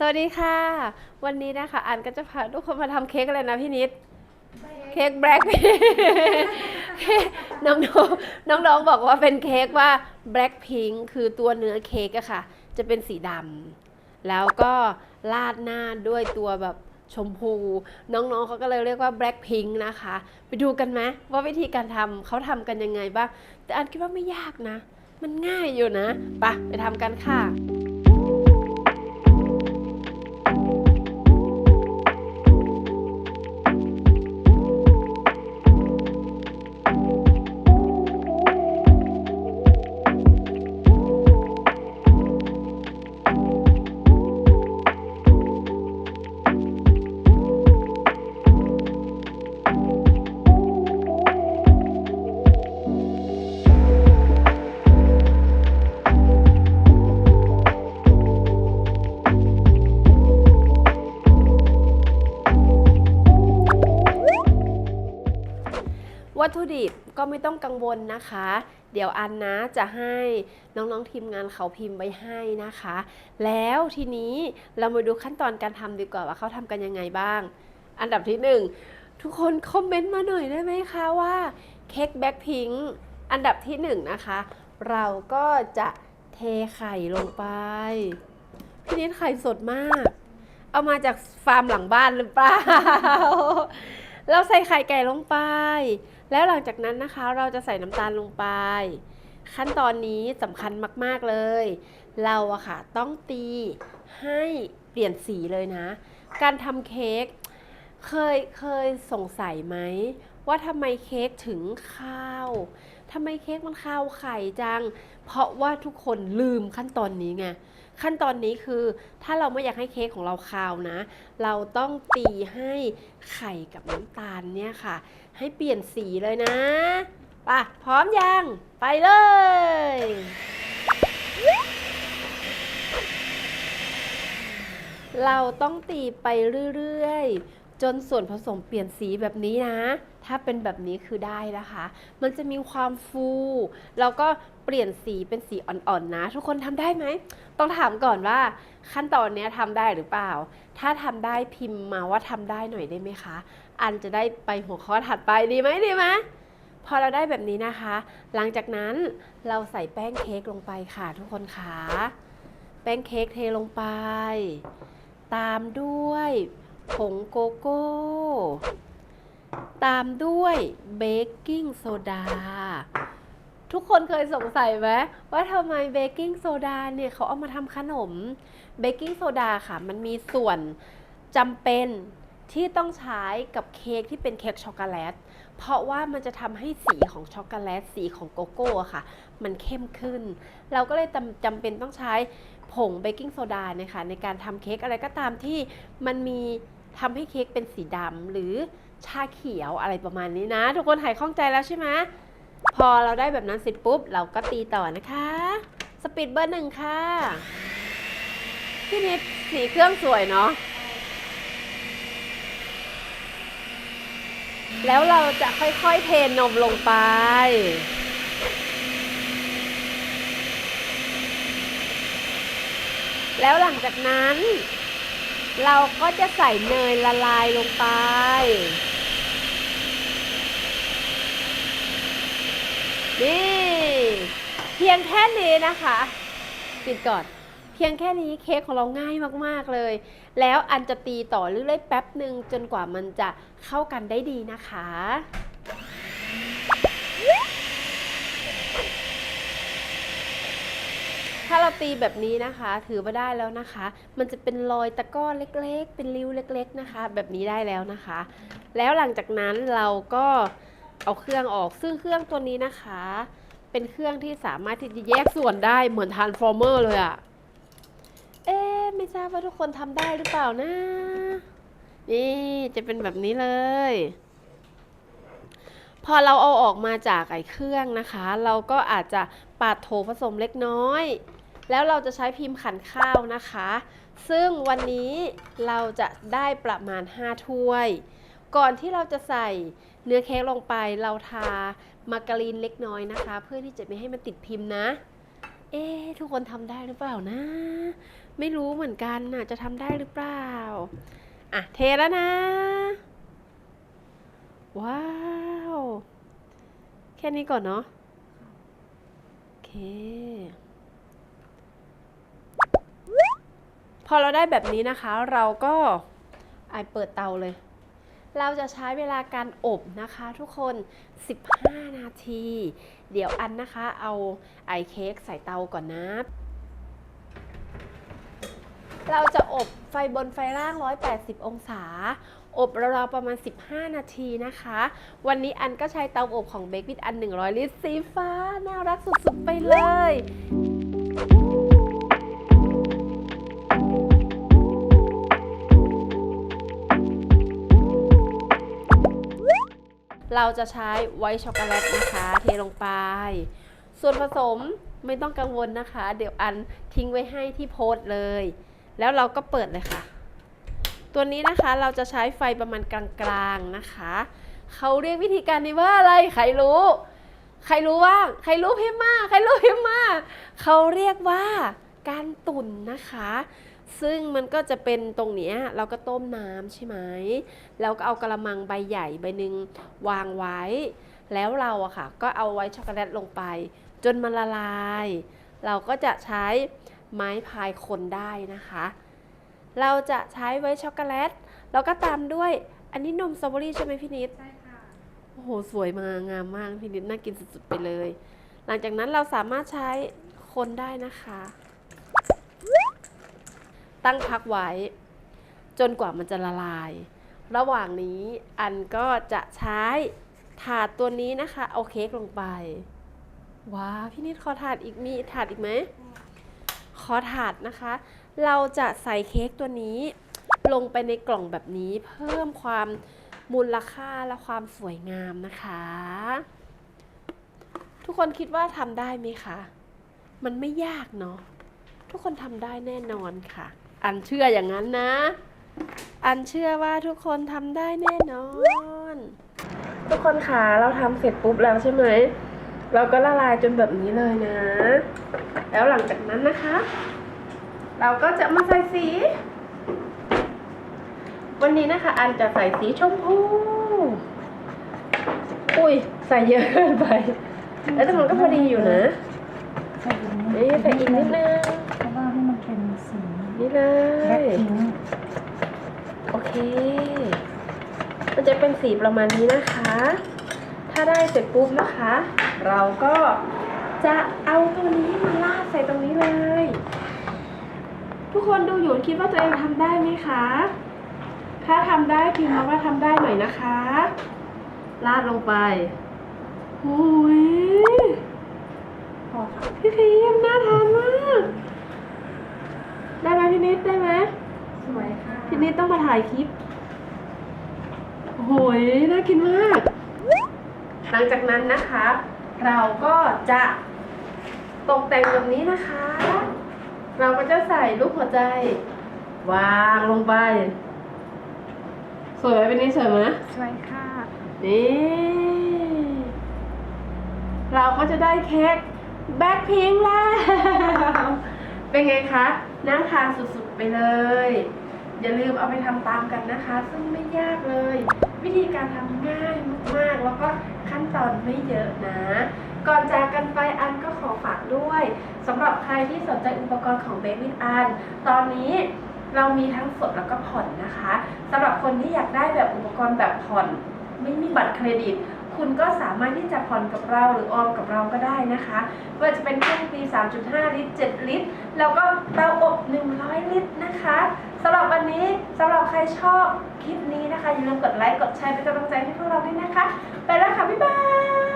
สวัสดีค่ะ วันนี้นะคะอันก็จะพาทุกคนมาทำเค้กอะไรนะพี่นิด เค้กแบล็คน้องๆน้องๆบอกว่าเป็นเค้กว่าแบล็คพิงคือตัวเนื้อเค้กอะค่ะ จะเป็นสีดำแล้วก็ราดหน้าด้วยตัวแบบชมพู น้องๆเขาก็เลยเรียกว่าแบล็คพิงนะคะ ไปดูกันไหมว่าวิธีการทำเขาทำกันยังไงบ้าง แต่อันคิดว่าไม่ยากนะ มันง่ายอยู่นะไปะไปทำกันค่ะ ตถุดิบก็ไม่ต้องกังวลนะคะ เดี๋ยวอันนะจะให้น้องๆทีมงานเขาพิมพ์ไว้ให้นะคะ แล้วทีนี้เรามาดูขั้นตอนการทำดีกว่าว่าเขาทำกันยังไงบ้าง อันดับที่หนึ่งทุกคนคอมเมนต์มาหน่อยได้ไหมคะว่าเค้กแบ็คพิงอันดับที่หนึ่งนะคะ เราก็จะเทไข่ลงไป พี่นิดไข่สดมาก เอามาจากฟาร์มหลังบ้านหรือเปล่า เราใส่ไข่ไก่ลงไป แล้วหลังจากนั้นนะคะเราจะใส่น้ำตาลลงไป ขั้นตอนนี้สำคัญมากๆเลย เราอะค่ะต้องตีให้เปลี่ยนสีเลยนะ การทำเค้กเคยเคยสงสัยไหม ว่าทำไมเค้กถึงข้าวทำไมเค้กมันข้าวไข่จัง เพราะว่าทุกคนลืมขั้นตอนนี้ไง ขั้นตอนนี้คือถ้าเราไม่อยากให้เค้กของเราคาวนะ เราต้องตีให้ไข่กับน้ำตาลเนี่ยค่ะ ให้เปลี่ยนสีเลยนะป่ะพร้อมยัง ไปเลยเราต้องตีไปเรื่อย ๆ จนส่วนผสมเปลี่ยนสีแบบนี้นะ ถ้าเป็นแบบนี้คือได้นะคะ มันจะมีความฟู แล้วก็เปลี่ยนสีเป็นสีอ่อนๆนะ ทุกคนทำได้ไหม ต้องถามก่อนว่าขั้นตอนนี้ทำได้หรือเปล่า ถ้าทำได้พิมพ์มาว่าทำได้หน่อยได้ไหมคะ อันจะได้ไปหัวข้อถัดไปดีไหมดีไหมพอเราได้แบบนี้นะคะ หลังจากนั้นเราใส่แป้งเค้กลงไปค่ะ ทุกคนค่ะแป้งเค้กเทลงไป ตามด้วย ผงโกโก้ ตามด้วยเบกกิ้งโซดา ทุกคนเคยสงสัยไหมว่าทำไมเบกกิ้งโซดาเนี่ยเขาเอามาทำขนม เบกกิ้งโซดาค่ะ มันมีส่วนจำเป็นที่ต้องใช้กับเค้กที่เป็นเค้กช็อกโกแลต เพราะว่ามันจะทำให้สีของช็อกโกแลตสีของโกโก้ค่ะ มันเข้มขึ้น เราก็เลยจำจำเป็นต้องใช้ผงเบกกิ้งโซดาเนี่ยค่ะในการทำเค้กอะไรก็ตามที่มันมี ทำให้เค้กเป็นสีดำหรือชาเขียวอะไรประมาณนี้นะ ทุกคนหายข้องใจแล้วใช่ไหมพอเราได้แบบนั้นเสร็จปุ๊บ เราก็ตีต่อนะคะ สปีดเบอร์หนึ่งค่ะพี่นิดสีเครื่องสวยเนาะแล้วเราจะค่อยๆเทนมลงไป แล้วหลังจากนั้น เราก็จะใส่เนยละลายลงไป นี่ เพียงแค่นี้นะคะ ปิดก่อน เพียงแค่นี้เค้กของเราง่ายมากๆเลย แล้วอันจะตีต่อเรื่อยๆแป๊บหนึ่งจนกว่ามันจะเข้ากันได้ดีนะคะ ถ้าเรา ตีแบบนี้นะคะ ถือว่าได้แล้วนะคะ มันจะเป็นรอยตะก้อเล็กๆ เป็นริ้วเล็ก ๆนะคะ แบบนี้ได้แล้วนะคะ แล้วหลังจากนั้นเราก็เอาเครื่องออกซึ่งเครื่องตัวนี้นะคะ เป็นเครื่องที่สามารถที่จะแยกส่วนได้เหมือนทานฟอร์เมอร์เลยอะเอ๊ะไม่ทราบว่าทุกคนทำได้หรือเปล่านะนี่จะเป็นแบบนี้เลย พอเราเอาออกมาจากไอ้เครื่องนะคะ เราก็อาจจะปาดโถผสมเล็กน้อย แล้วเราจะใช้พิมพ์ขันข้าวนะคะ ซึ่งวันนี้เราจะได้ประมาณ 5 ถ้วย ก่อนที่เราจะใส่เนื้อเค้กลงไปเราทามาการีนเล็กน้อยนะคะ เพื่อที่จะไม่ให้มันติดพิมพ์นะ เอ๊ะทุกคนทำได้หรือเปล่านะ ไม่รู้เหมือนกันน่ะจะทำได้หรือเปล่า อะเทแล้วนะ ว้าว แค่นี้ก่อนเนาะโอเค พอเราได้แบบนี้นะคะ เราก็ไอเปิดเตาเลย เราจะใช้เวลาการอบนะคะทุกคน 15 นาที เดี๋ยวอันนะคะเอาไอเค้กใส่เตาก่อนนะเราจะอบไฟบนไฟล่าง 180 องศา อบราวๆประมาณ 15 นาทีนะคะ วันนี้อันก็ใช้เตาอบของเบ k วิ t อัน 100 ลิตรสีฟ้า น่ารักสุดๆไปเลย เราจะใช้ไวท์ช็อกโกแลตนะคะ เทลงไป ส่วนผสมไม่ต้องกังวลนะคะ เดี๋ยวอันทิ้งไว้ให้ที่โพสต์เลย แล้วเราก็เปิดเลยค่ะ ตัวนี้นะคะเราจะใช้ไฟประมาณกลางๆนะคะ เขาเรียกวิธีการนี้ว่าอะไรใครรู้ ใครรู้ว่างใครรู้พิมมาใครรู้พิมมาเขาเรียกว่าการตุ่นนะคะ ซึ่งมันก็จะเป็นตรงเนี้ยเราก็ต้มน้ำใช่ไหมแล้วก็เอากระมังใบใหญ่ใบหนึ่งวางไว้ แล้วเราอะค่ะ ก็เอาไว้ช็อกโกแลตลงไป จนมันละลาย เราก็จะใช้ไม้พายคนได้นะคะ เราจะใช้ไว้ช็อกโกแลตแล้วก็ตามด้วยอันนี้นมสตรอเบอรี่ใช่ไหมพี่นิดใช่ค่ะโอ้โหสวยมางามมากพี่นิดน่ากินสุดๆไปเลย หลังจากนั้นเราสามารถใช้คนได้นะคะ ตั้งพักไว้ จนกว่ามันจะละลาย ระหว่างนี้อันก็จะใช้ถาดตัวนี้นะคะ เอาเค้กลงไป ว้าพี่นิดขอถาดอีกมีถาดอีกไหมขอถาดนะคะ เราจะใส่เค้กตัวนี้ ลงไปในกล่องแบบนี้ เพิ่มความมูลค่าและความสวยงามนะคะ ทุกคนคิดว่าทำได้ไหมคะ มันไม่ยากเนาะทุกคนทำได้แน่นอนค่ะ อันเชื่ออย่างนั้นนะ อันเชื่อว่าทุกคนทำได้แน่นอน ทุกคนคะเราทำเสร็จปุ๊บแล้วใช่ไหม เราก็ละลายจนแบบนี้เลยนะ แล้วหลังจากนั้นนะคะ เราก็จะมาใส่สี วันนี้นะคะ อันจะใส่สีชมพู อุ้ยใส่เยอะเกินไปแล้วแต่มันก็พอดีอยู่นะ ใส่อีกนิดเอ้ยใส่อีกนิดนึงเพราะว่าให้มันเป็นสี นี่เลแบ็คย พิงค์โอเค มันจะเป็นสีประมาณนี้นะคะ ถ้าได้เสร็จปุ๊บนะคะ เราก็จะเอาตัวนี้มาลาดใส่ตรงนี้เลย ทุกคนดูอยู่คิดว่าตัวเองทำได้ไหมคะ ถ้าทำได้พิมพ์มาว่าทำได้หน่อยนะคะ ลาดลงไปโอ้ยพอค่ะพี่พิมพ์น่าทานมาก พี่นิดได้ไหมสวยค่ะทีนี้ต้องมาถ่ายคลิปโอ้ยน่ากินมาก หลังจากนั้นนะคะ เราก็จะตกแต่งแบบนี้นะคะ เราก็จะใส่รูปหัวใจ วางลงไป สวยไหมเป็นนี้สวยไหมสวยค่ะ นี่ เราก็จะได้เค้กแบ็คพิงแล้ว เป็นไงคะ น่าทานสุดๆไปเลย อย่าลืมเอาไปทำตามกันนะคะ ซึ่งไม่ยากเลย วิธีการทำง่ายมากๆ แล้วก็ขั้นตอนไม่เยอะนะ ก่อนจากกันไปอันก็ขอฝากด้วยสำหรับใครที่สนใจอุปกรณ์ของ Baby อันตอนนี้เรามีทั้งสดแล้วก็ผ่อนนะคะสำหรับคนที่อยากได้แบบอุปกรณ์แบบผ่อน ไม่มีบัตรเครดิต คุณก็สามารถที่จะผ่อนกับเราหรือออมกับเราก็ได้นะคะไม่ว่าจะเป็นเครื่องตี3.5 ลิตร 7 ลิตร แล้วก็เตาอบ 100 ลิตรนะคะสำหรับวันนี้สำหรับใครชอบคลิปนี้นะคะอย่าลืมกดไลค์กดแชร์เป็นกำลังใจให้พวกเราด้วยนะคะ ไปแล้วค่ะ บ๊ายบาย